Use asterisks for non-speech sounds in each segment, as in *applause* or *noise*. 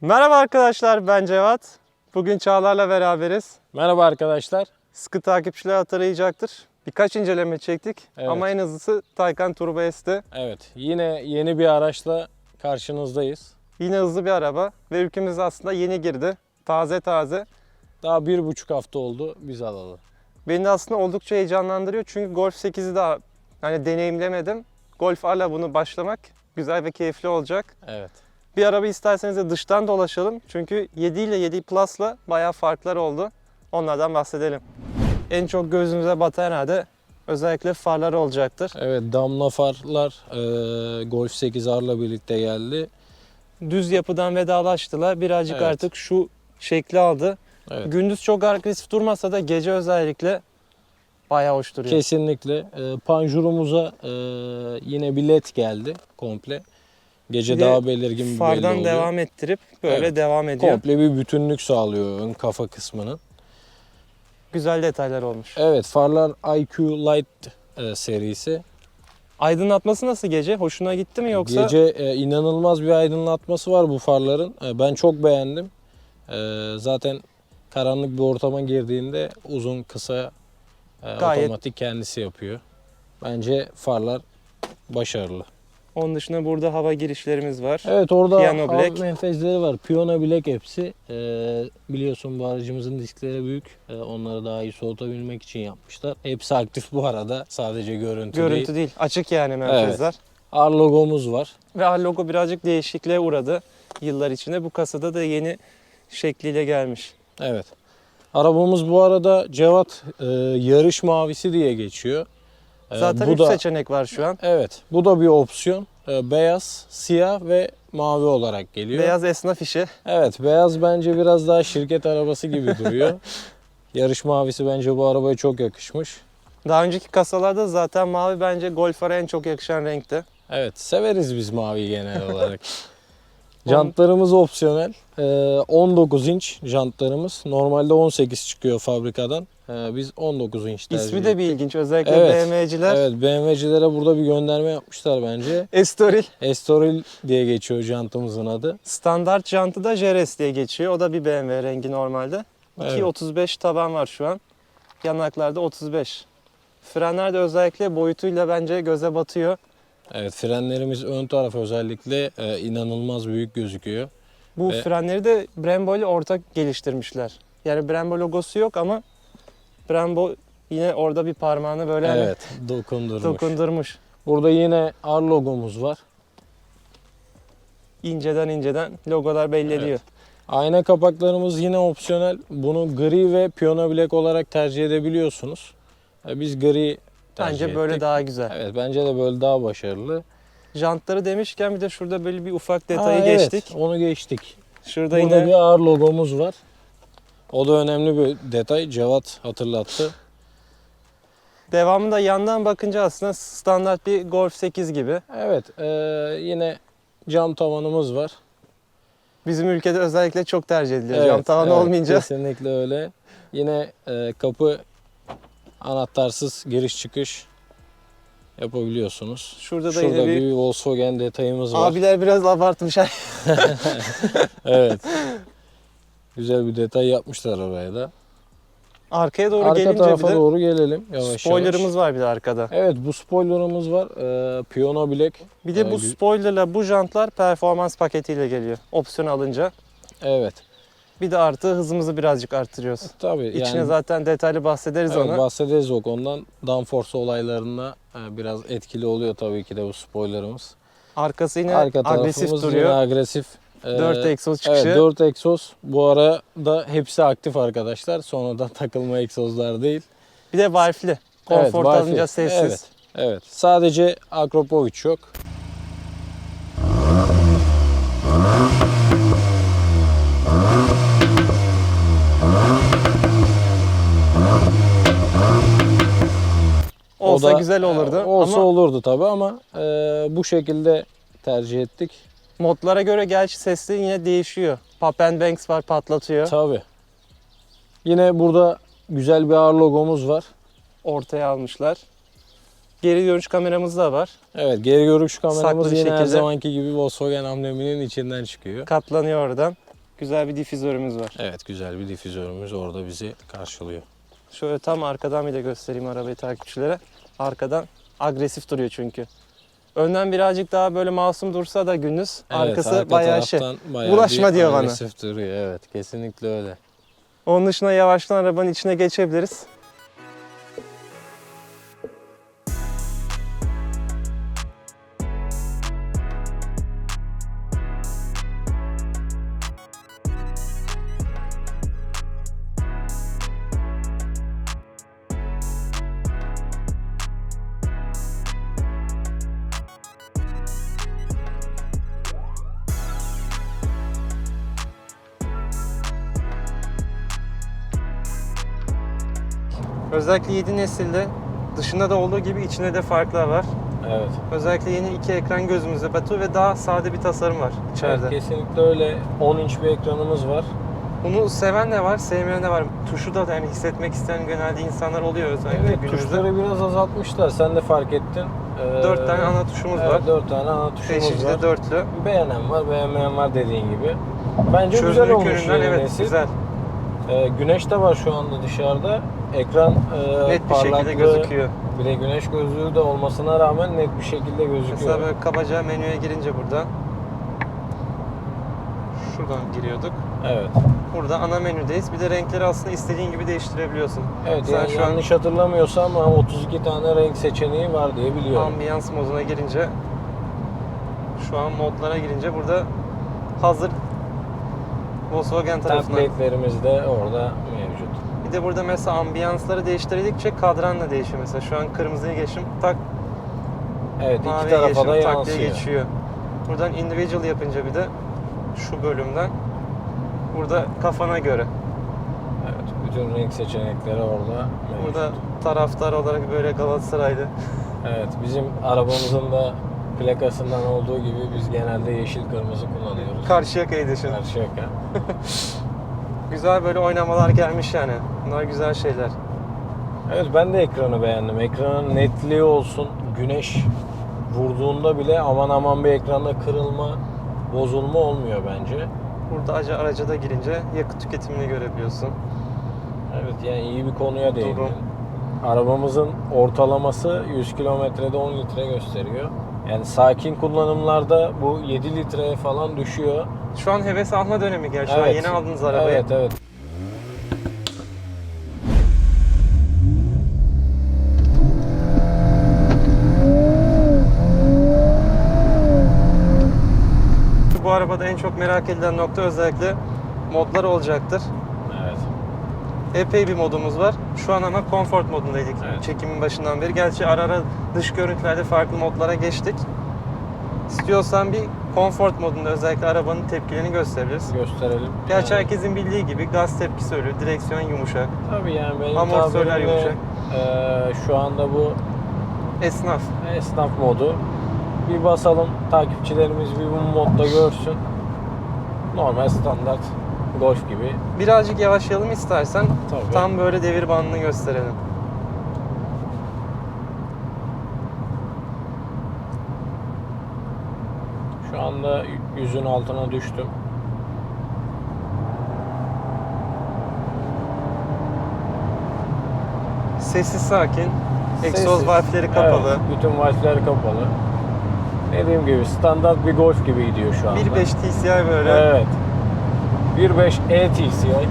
Merhaba arkadaşlar ben Cevat. Bugün Çağlar'la beraberiz. Merhaba arkadaşlar. Sıkı takipçiler hatırlayacaktır. Birkaç inceleme çektik Evet. ama en hızlısı Taycan Turbo S'ti. Evet, yine yeni bir araçla karşınızdayız. Yine hızlı bir araba ve ülkemize aslında yeni girdi. Taze taze. Daha bir buçuk hafta oldu biz alalı. Beni aslında oldukça heyecanlandırıyor çünkü Golf 8'i daha hani deneyimlemedim. Golf R'la bunu başlamak güzel ve keyifli olacak. Evet. Bir araba isterseniz de dıştan dolaşalım. Çünkü 7 ile 7 Plus'la bayağı farklar oldu. Onlardan bahsedelim. En çok gözümüze batan herhalde özellikle farları olacaktır. Evet, damla farlar e, Golf 8 R'la birlikte geldi. Düz yapıdan vedalaştılar. Birazcık Evet. artık şu şekli aldı. Evet. Gündüz çok agresif durmasa da gece özellikle bayağı hoş duruyor. Kesinlikle. E, panjurumuza e, yine bir led geldi komple. Gece Bir de daha belirgin bir belli Fardan oluyor. devam ettirip böyle Evet. devam ediyor. Komple bir bütünlük sağlıyor ön kafa kısmının. Güzel detaylar olmuş. Evet, farlar IQ Light e, serisi. Aydınlatması nasıl gece? Hoşuna gitti mi yoksa? Gece e, inanılmaz bir aydınlatması var bu farların. E, ben çok beğendim. E, zaten karanlık bir ortama girdiğinde uzun kısa e, Gayet- otomatik kendisi yapıyor. Bence farlar başarılı. Onun dışında burada hava girişlerimiz var. Evet orada Piano hava Black. menfezleri var. Piyano Black hepsi. E, biliyorsun bu aracımızın diskleri büyük. E, onları daha iyi soğutabilmek için yapmışlar. Hepsi aktif bu arada. Sadece görüntü, Görüntü değil. değil. Açık yani menfezler. R logomuz var. Ve logo birazcık değişikliğe uğradı yıllar içinde. Bu kasada da yeni şekliyle gelmiş. Evet. Arabamız bu arada Cevat e, yarış mavisi diye geçiyor. E, Zaten bu 3 da seçenek var şu an. evet, bu da bir opsiyon. E, beyaz, siyah ve mavi olarak geliyor. Beyaz esnaf işi. Evet, beyaz bence biraz daha şirket arabası gibi *laughs* duruyor. yarış mavisi bence bu arabaya çok yakışmış. Daha önceki kasalarda zaten mavi bence Golf R'e en çok yakışan renkti. Evet, severiz biz maviyi genel *laughs* olarak. Jantlarımız opsiyonel. E, 19 inç jantlarımız. Normalde 18 çıkıyor fabrikadan. E, biz 19 inç tercih İsmi de bir ilginç. Özellikle Evet. BMW'ciler. Evet BMW'cilere burada bir gönderme yapmışlar bence. Estoril. Estoril diye geçiyor jantımızın adı. Standart jantı da JRS diye geçiyor. O da bir BMW rengi normalde. Evet. 2.35 taban var şu an. Yanaklarda 35. Frenler de özellikle boyutuyla bence göze batıyor. Evet frenlerimiz ön taraf özellikle e, inanılmaz büyük gözüküyor. Bu Ve- frenleri de Brembo ile ortak geliştirmişler. Yani Brembo logosu yok ama Brembo yine orada bir parmağını böyle hani Evet dokundurmuş. dokundurmuş. Burada yine R logomuz var. İnceden inceden logolar belli Evet. ediyor. Ayna kapaklarımız yine opsiyonel. Bunu gri ve piyano black olarak tercih edebiliyorsunuz. E, Biz gri tercih Bence böyle ettik. daha güzel. Evet bence de böyle daha başarılı. Jantları demişken bir de şurada böyle bir ufak detayı Aa, evet, geçtik. onu geçtik. Şurada Burada yine bir R logomuz var. O da önemli bir detay. Cevat hatırlattı. devamında yandan bakınca aslında standart bir Golf 8 gibi. Evet, e, yine cam tavanımız var. Bizim ülkede özellikle çok tercih ediliyor Evet, cam tavan evet, olmayınca. Kesinlikle öyle. Yine e, kapı anahtarsız giriş çıkış yapabiliyorsunuz. Şurada da Şurada yine bir, bir Volkswagen detayımız var. abiler biraz abartmış. *laughs* *laughs* Evet. Güzel bir detay yapmışlar oraya da. Arkaya doğru Arka gelince tarafa bir de doğru gelelim yavaş spoilerımız yavaş. var bir de arkada. Evet bu spoilerımız var. E, Piyano Black. Bir de Ee, bu spoilerla bu jantlar performans paketiyle geliyor. Opsiyon alınca. Evet. Bir de artı hızımızı birazcık artırıyoruz. Tabii İçine yani zaten detaylı bahsederiz Evet, onu. bahsederiz o konudan. Downforce olaylarında e, biraz etkili oluyor tabii ki de bu spoilerımız. Arkası yine Arka agresif duruyor. yine agresif. E, 4 egzoz çıkışı. Evet 4 egzoz. Bu arada hepsi aktif arkadaşlar. Sonradan *laughs* takılma egzozlar değil. Bir de valfli. Konfor Wi-Fi. alınca sessiz. Evet. Evet. Sadece Akropovic yok. O Olsa da- güzel olurdu. Olsa Ama olurdu tabii ama e, bu şekilde tercih ettik. Modlara göre gerçi sesli yine değişiyor. Pop and Banks var patlatıyor. Tabii. Yine burada güzel bir ağır logomuz var. Ortaya almışlar. Geri görüş kameramız da var. Evet geri görüş Saklı kameramız bir yine her şekilde. zamanki gibi Volkswagen ambleminin içinden çıkıyor. Katlanıyor oradan. güzel bir difüzörümüz var. Evet güzel bir difüzörümüz orada bizi karşılıyor. Şöyle tam arkadan bir de göstereyim arabayı takipçilere. Arkadan agresif duruyor çünkü. Önden birazcık daha böyle masum dursa da gündüz. Evet, arkası arka bayağı şey. bayağı Bulaşma diyor bana. duruyor evet kesinlikle öyle. Onun dışında yavaştan arabanın içine geçebiliriz. Özellikle 7 nesilde dışında da olduğu gibi içinde de farklar var. Evet. Özellikle yeni iki ekran gözümüze batıyor ve daha sade bir tasarım var içeride. Evet, kesinlikle öyle 10 inç bir ekranımız var. Bunu seven de var, sevmeyen de var. Tuşu da yani hissetmek isteyen genelde insanlar oluyor özellikle Evet, günümüzde. tuşları biraz azaltmışlar. Sen de fark ettin. Ee, 4 tane ana tuşumuz evet, var. 4 tane ana tuşumuz Beşinci var. dörtlü. Beğenen var, beğenmeyen var dediğin gibi. Bence güzel Çözünürlük olmuş yönünden evet nesil. güzel. Ee, güneş de var şu anda dışarıda. Ekran e, Net bir şekilde gözüküyor. Bir de güneş gözlüğü de olmasına rağmen net bir şekilde gözüküyor. Mesela böyle kabaca menüye girince buradan şuradan giriyorduk. Evet. Burada ana menüdeyiz. Bir de renkleri aslında istediğin gibi değiştirebiliyorsun. Evet Sen yani şu an- yanlış hatırlamıyorsam ama 32 tane renk seçeneği var diye biliyorum. Ambiyans moduna girince şu an modlara girince burada hazır Volkswagen tarafından. Template'lerimiz de orada. Bir de burada mesela ambiyansları değiştirdikçe kadran da değişiyor mesela. Şu an kırmızıyı geçim tak Evet iki maviye tarafa geçim da tak diye yansıyor. geçiyor. Buradan individual yapınca bir de şu bölümden burada kafana göre. Evet bütün renk seçenekleri orada mevcut. Burada taraftar olarak böyle Galatasaraylı. Evet bizim arabamızın da plakasından olduğu gibi biz genelde yeşil kırmızı kullanıyoruz. Karşıyaka'yı düşün. Karşıyaka. *laughs* Güzel böyle oynamalar gelmiş yani. Bunlar güzel şeyler. Evet ben de ekranı beğendim. Ekranın netliği olsun, güneş vurduğunda bile aman aman bir ekranda kırılma, bozulma olmuyor bence. Burada araca, da girince yakıt tüketimini görebiliyorsun. Evet yani iyi bir konuya değindin. Arabamızın ortalaması 100 kilometrede 10 litre gösteriyor. Yani sakin kullanımlarda bu 7 litreye falan düşüyor. Şu an heves alma dönemi gerçi. An yeni aldınız arabayı. Evet evet. Bu arabada en çok merak edilen nokta özellikle modlar olacaktır. Evet. Epey bir modumuz var. Şu an ama comfort modundaydık Evet. çekimin başından beri. Gerçi ara ara dış görüntülerde farklı modlara geçtik. İstiyorsan bir comfort modunda özellikle arabanın tepkilerini gösterebiliriz. Gösterelim. Gerçi Yani- herkesin bildiği gibi gaz tepkisi ölü, direksiyon yumuşak, Tabii yani benim Amortisörler yumuşak. eee, şu anda bu esnaf. esnaf modu. Bir basalım takipçilerimiz bir bu modda görsün. Normal standart Golf gibi. Birazcık yavaşlayalım istersen. Tabii. Tam böyle devir bandını gösterelim. Şu anda yüzün altına düştüm. Sessiz sakin. Egzoz valfleri kapalı. Evet, bütün valfler kapalı. Dediğim gibi standart bir Golf gibi gidiyor şu anda. 1.5 TCI böyle. Evet. 1.5 E TCI.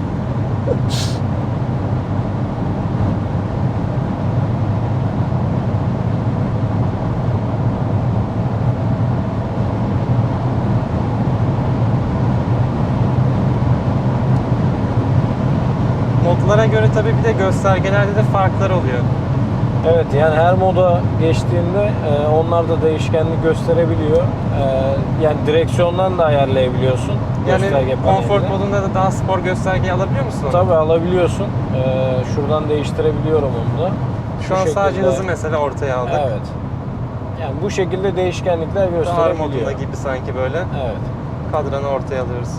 Modlara göre tabii bir de göstergelerde de farklar oluyor. Evet yani her moda geçtiğinde e, onlar da değişkenlik gösterebiliyor. E, yani direksiyondan da ayarlayabiliyorsun. Yani gösterge konfor panelinde. modunda da daha spor göstergeyi alabiliyor musun? Tabii alabiliyorsun. E, şuradan değiştirebiliyorum onu da. Şu Bu an sadece şekilde- hızı mesela ortaya aldık. Evet. Yani bu şekilde değişkenlikler gösterebiliyor. modunda gibi sanki böyle. Evet. Kadranı ortaya alıyoruz.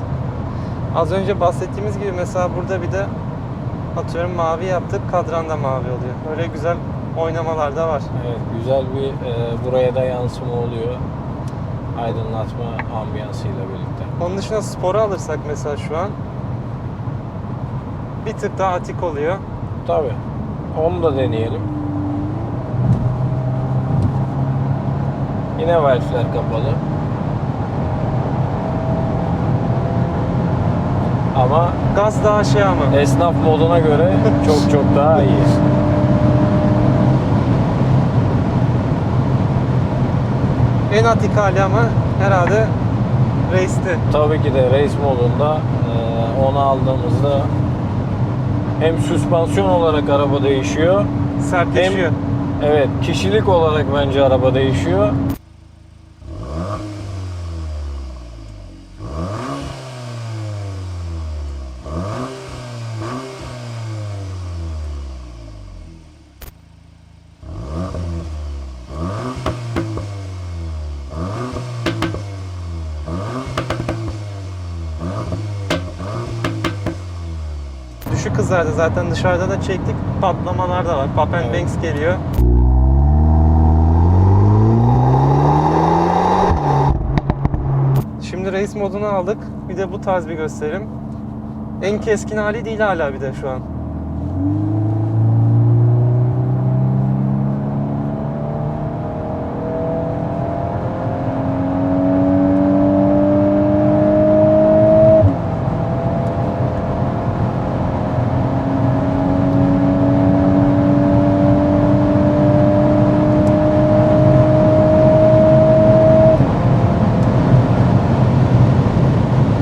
Az önce bahsettiğimiz gibi mesela burada bir de atıyorum mavi yaptık, kadran da mavi oluyor. Öyle güzel oynamalar da var. Evet, güzel bir e, buraya da yansıma oluyor. Aydınlatma ambiyansıyla birlikte. Onun dışında sporu alırsak mesela şu an bir tık daha atik oluyor. Tabii. Onu da deneyelim. Yine valfler kapalı. Ama Gaz daha şey ama. esnaf moduna göre çok çok daha iyi. *laughs* En atik hali ama herhalde race'te. Tabii ki de race modunda e, onu aldığımızda hem süspansiyon olarak araba değişiyor. Sertleşiyor. Evet, kişilik olarak bence araba değişiyor. Hızlarda zaten dışarıda da çektik. Patlamalar da var. Pop and Evet. Banks geliyor. Şimdi race modunu aldık. Bir de bu tarz bir gösterim. En keskin hali değil hala bir de şu an.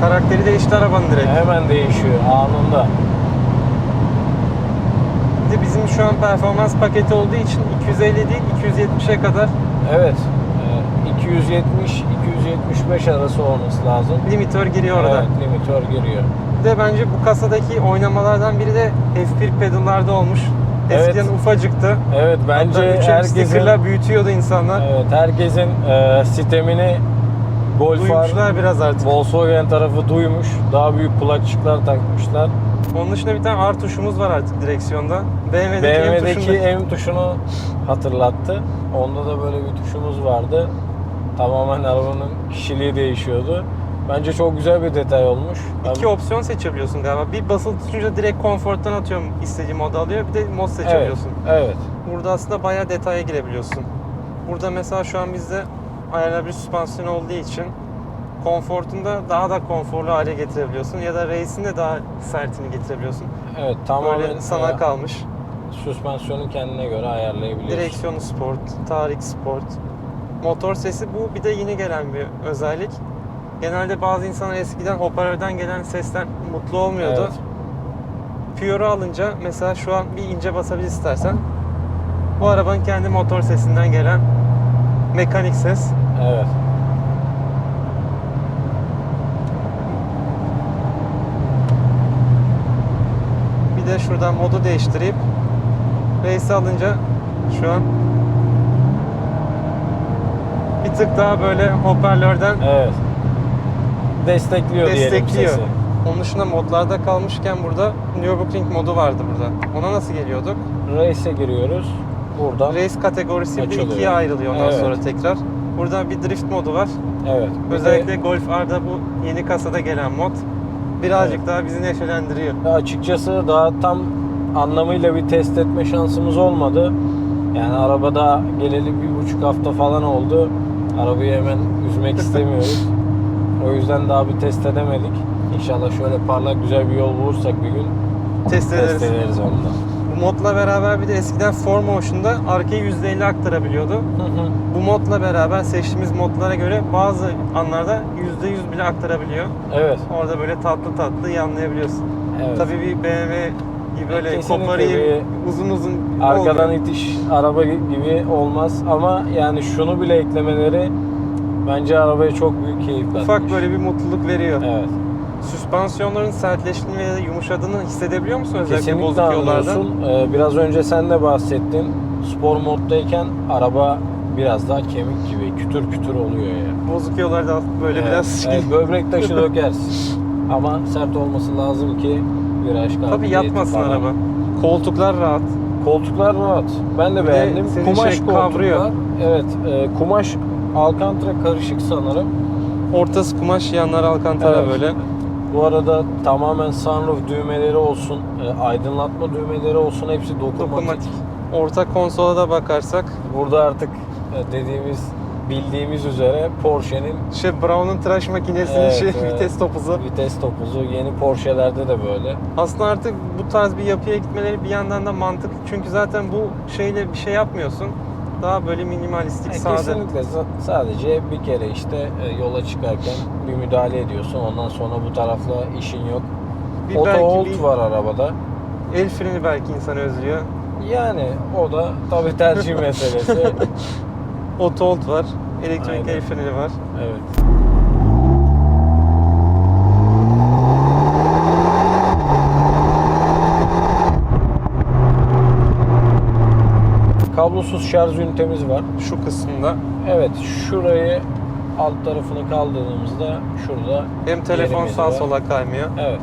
Karakteri değişti arabanın direkt. Hemen değişiyor anında. Bir de bizim şu an performans paketi olduğu için 250 değil 270'e kadar Evet. e, 270-275 arası olması lazım. limitör giriyor orada. Evet, limitör giriyor. Bir de bence bu kasadaki oynamalardan biri de F1 pedallarda olmuş. Evet. Eskiden ufacıktı. Evet bence Hatta 3M herkesin büyütüyordu insanlar. evet, herkesin e, sistemini Golf R, Duymuşlar biraz artık. Volkswagen tarafı duymuş. Daha büyük kulakçıklar takmışlar. Onun dışında bir tane R tuşumuz var artık direksiyonda. BMW'deki, M BMW'deki tuşunda M tuşunu hatırlattı. Onda da böyle bir tuşumuz vardı. Tamamen arabanın kişiliği değişiyordu. Bence çok güzel bir detay olmuş. iki opsiyon seçebiliyorsun galiba. Bir basılı tutunca direkt konforttan atıyorum istediğim modu alıyor. Bir de mod seçebiliyorsun. Evet, evet. Burada aslında bayağı detaya girebiliyorsun. Burada mesela şu an bizde ayarlar bir süspansiyon olduğu için konfortunda daha da konforlu hale getirebiliyorsun ya da race'in de daha sertini getirebiliyorsun. Evet, tamamen Böyle sana e, kalmış. Süspansiyonu kendine göre ayarlayabiliyorsun. Direksiyonu sport, tarik sport. Motor sesi bu bir de yeni gelen bir özellik. Genelde bazı insanlar eskiden hoparlörden gelen sesten mutlu olmuyordu. Evet. Pure'u alınca mesela şu an bir ince basabilir istersen. Bu arabanın kendi motor sesinden gelen mekanik ses. Evet. Bir de şuradan modu değiştirip race alınca şu an bir tık daha böyle hoparlörden Evet. Destekliyor, diyelim destekliyor. sesi. Onun dışında modlarda kalmışken burada Nürburgring modu vardı burada. Ona nasıl geliyorduk? Race'e giriyoruz. Buradan. Race kategorisi bir Açılıyor. ikiye ayrılıyor ondan Evet. sonra tekrar. Burada bir drift modu var. Evet. Bir de- Özellikle Golf R'da bu yeni kasada gelen mod birazcık daha bizi neşelendiriyor. Açıkçası daha tam anlamıyla bir test etme şansımız olmadı. Yani arabada geleli bir buçuk hafta falan oldu. Arabayı hemen üzmek istemiyoruz. *laughs* O yüzden daha bir test edemedik. İnşallah şöyle parlak güzel bir yol bulursak bir gün Test ederiz. test ederiz onu da. Bu modla beraber bir de eskiden 4Motion'da arkayı %50 aktarabiliyordu. Hı hı. Bu modla beraber seçtiğimiz modlara göre bazı anlarda %100 bile aktarabiliyor. evet. Orada böyle tatlı tatlı iyi anlayabiliyorsun. evet. Tabii bir BMW böyle Kesinlikle koparayım uzun uzun Arkadan olmuyor. itiş araba gibi olmaz ama yani şunu bile eklemeleri bence arabaya çok büyük keyif katmış. Ufak böyle bir mutluluk veriyor. Evet. Süspansiyonların sertleştiğini ve yumuşadığını hissedebiliyor musun özellikle Kesinlikle bozuk yollarda? Ee, biraz önce sen de bahsettin. Spor moddayken araba biraz daha kemik gibi kütür kütür oluyor ya. Bozuk yollarda böyle Evet, biraz şey. evet, böbrek taşı *laughs* dökersin. Ama sert olması lazım ki viraj Tabii kabiliyeti yatmasın falan. araba. Koltuklar rahat. Koltuklar rahat. Ben de Bir de beğendim. senin Kumaş şey kavruyor. Evet, e, kumaş alkantara karışık sanırım. Ortası kumaş, yanları alkantara Evet. böyle. Bu arada tamamen sunroof düğmeleri olsun, e, aydınlatma düğmeleri olsun hepsi dokunmatik. Dokunmatik. Orta konsola da bakarsak Burada artık e, dediğimiz, bildiğimiz üzere Porsche'nin şey Brown'un tıraş makinesinin Evet, şey evet. vites topuzu. vites topuzu yeni Porsche'lerde de böyle. Aslında artık bu tarz bir yapıya gitmeleri bir yandan da mantıklı. Çünkü zaten bu şeyle bir şey yapmıyorsun. Daha böyle minimalistik, E, sade. kesinlikle sa- sadece bir kere işte e, yola çıkarken bir müdahale ediyorsun. Ondan sonra bu tarafla işin yok. Bir Auto hold var arabada. el freni belki insan özlüyor. Yani o da tabii tercih meselesi. *laughs* Auto hold var. Elektronik el freni var. evet. Kablosuz şarj ünitemiz var. Şu kısımda. Evet, şurayı alt tarafını kaldırdığımızda şurada Hem telefon yerimiz sağ var. sola kaymıyor. Evet.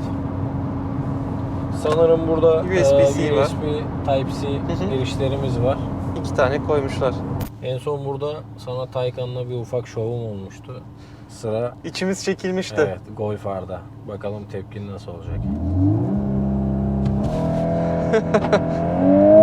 Sanırım burada USB-C e, var. USB Type-C hı. girişlerimiz var. İki tane koymuşlar. En son burada sana Taycan'la bir ufak şovum olmuştu. Sıra İçimiz çekilmişti. evet Golf R'da. Bakalım tepkin nasıl olacak. *laughs*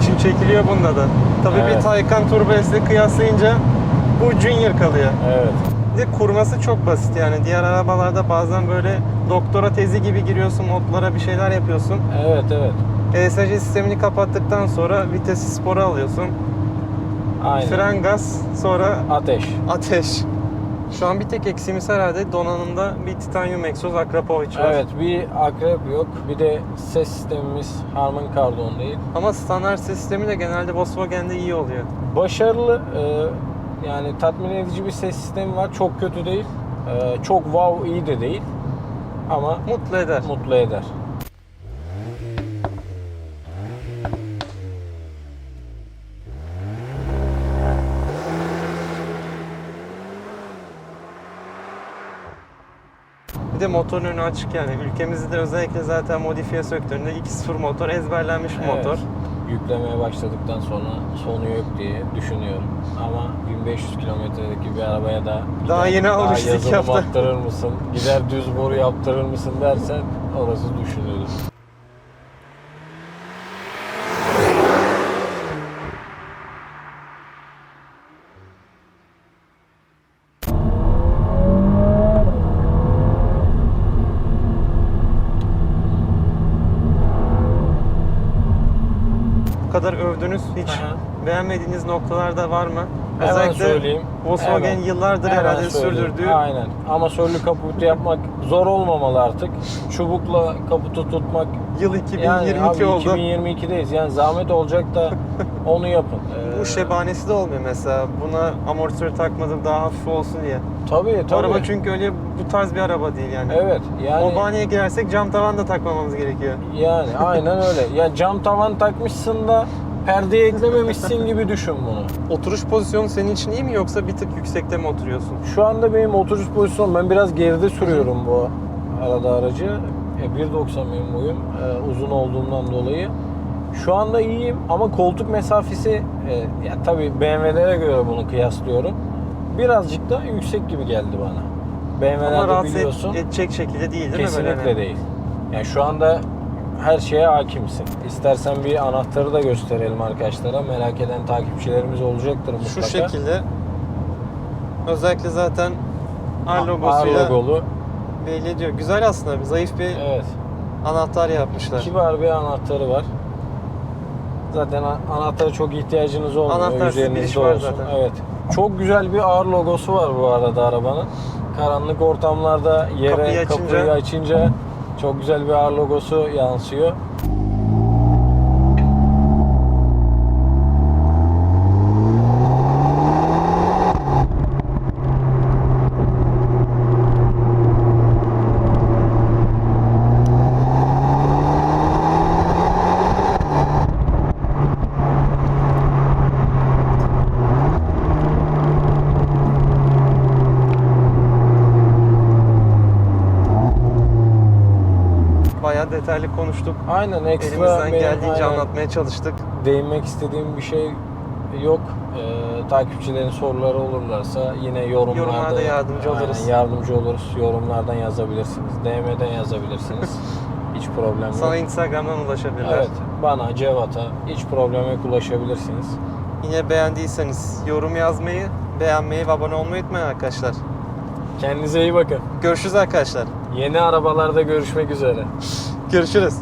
İçim çekiliyor bunda da. Tabii Evet. bir Taycan Turbo S'le kıyaslayınca bu Junior kalıyor. Evet. Bir kurması çok basit yani. Diğer arabalarda bazen böyle doktora tezi gibi giriyorsun, modlara bir şeyler yapıyorsun. Evet evet. ESC sistemini kapattıktan sonra vitesi spora alıyorsun. Aynen. Fren gaz, sonra Ateş. ateş. Şu an bir tek eksiğimiz herhalde donanımda bir titanyum egzoz Akrapovic var. Evet bir akrep yok. Bir de ses sistemimiz Harman Kardon değil. Ama standart sistemi de genelde Volkswagen'de iyi oluyor. Başarılı e, yani tatmin edici bir ses sistemi var. Çok kötü değil. E, çok wow iyi de değil. Ama Mutlu eder. mutlu eder. De motorun önü açık yani. Ülkemizde özellikle zaten modifiye sektöründe 2.0 motor ezberlenmiş bir Evet. motor. Yüklemeye başladıktan sonra sonu yok diye düşünüyorum. Ama 1500 kilometredeki bir arabaya da Daha yeni almıştık attırır mısın? Gider düz boru yaptırır mısın dersen orası düşünülür. Bu kadar övdünüz hiç Aha. beğenmediğiniz noktalarda var mı? Hemen Özellikle söyleyeyim. Volkswagen Hemen. yıllardır Hemen herhalde söyleyeyim. sürdürdüğü Aynen. Ama sörlü kaputu yapmak zor olmamalı artık. Çubukla kaputu tutmak yıl 2022 yani abi oldu. 2022'deyiz. Yani zahmet olacak da *laughs* onu yapın. Ee, Bu şebanesi de olmuyor mesela. Buna amortisör takmadım daha hafif olsun diye. Tabii tabii. araba çünkü öyle bu tarz bir araba değil yani. Evet yani O bahaneye girersek cam tavan da takmamamız gerekiyor. yani aynen öyle. Ya cam tavan takmışsın da perdeyi eklememişsin gibi düşün bunu. Oturuş pozisyonu senin için iyi mi yoksa bir tık yüksekte mi oturuyorsun? Şu anda benim oturuş pozisyonum ben biraz geride sürüyorum bu arada aracı. E, 1.90 benim boyum e, uzun olduğundan dolayı. Şu anda iyiyim ama koltuk mesafesi e, ya tabii BMW'lere göre bunu kıyaslıyorum. Birazcık da yüksek gibi geldi bana. Ama BMW'lerde rahatsız et- biliyorsun edecek şekilde değil değil mi? kesinlikle böyle? değil. Yani şu anda her şeye hakimsin. İstersen bir anahtarı da gösterelim arkadaşlara. Merak eden takipçilerimiz olacaktır Şu mutlaka. şekilde özellikle zaten R logosuyla R logolu. belli ediyor. Güzel aslında zayıf bir Evet. anahtar yapmışlar. Kibar bir anahtarı var. Zaten anahtara çok ihtiyacınız olmuyor. Anahtarsız bir iş var olsun. zaten. Evet. Çok güzel bir ağır logosu var bu arada arabanın. Karanlık ortamlarda yere Kapıyı kapıyı açınca- açınca, çok güzel bir ağır logosu yansıyor. Detaylı konuştuk. Aynen ekstra Elimizden benim geldiğince aynen anlatmaya çalıştık. değinmek istediğim bir şey yok. Ee, takipçilerin soruları olurlarsa yine yorumlarda, Yorumlarda yardımcı Aynen, oluruz. yardımcı oluruz. Yorumlardan yazabilirsiniz. DM'den yazabilirsiniz. *laughs* Hiç problem yok. Sana Instagram'dan ulaşabilirler. Evet, bana, Cevat'a hiç problem yok ulaşabilirsiniz. Yine beğendiyseniz yorum yazmayı, beğenmeyi ve abone olmayı unutmayın arkadaşlar. Kendinize iyi bakın. Görüşürüz arkadaşlar. Yeni arabalarda görüşmek üzere. Görüşürüz.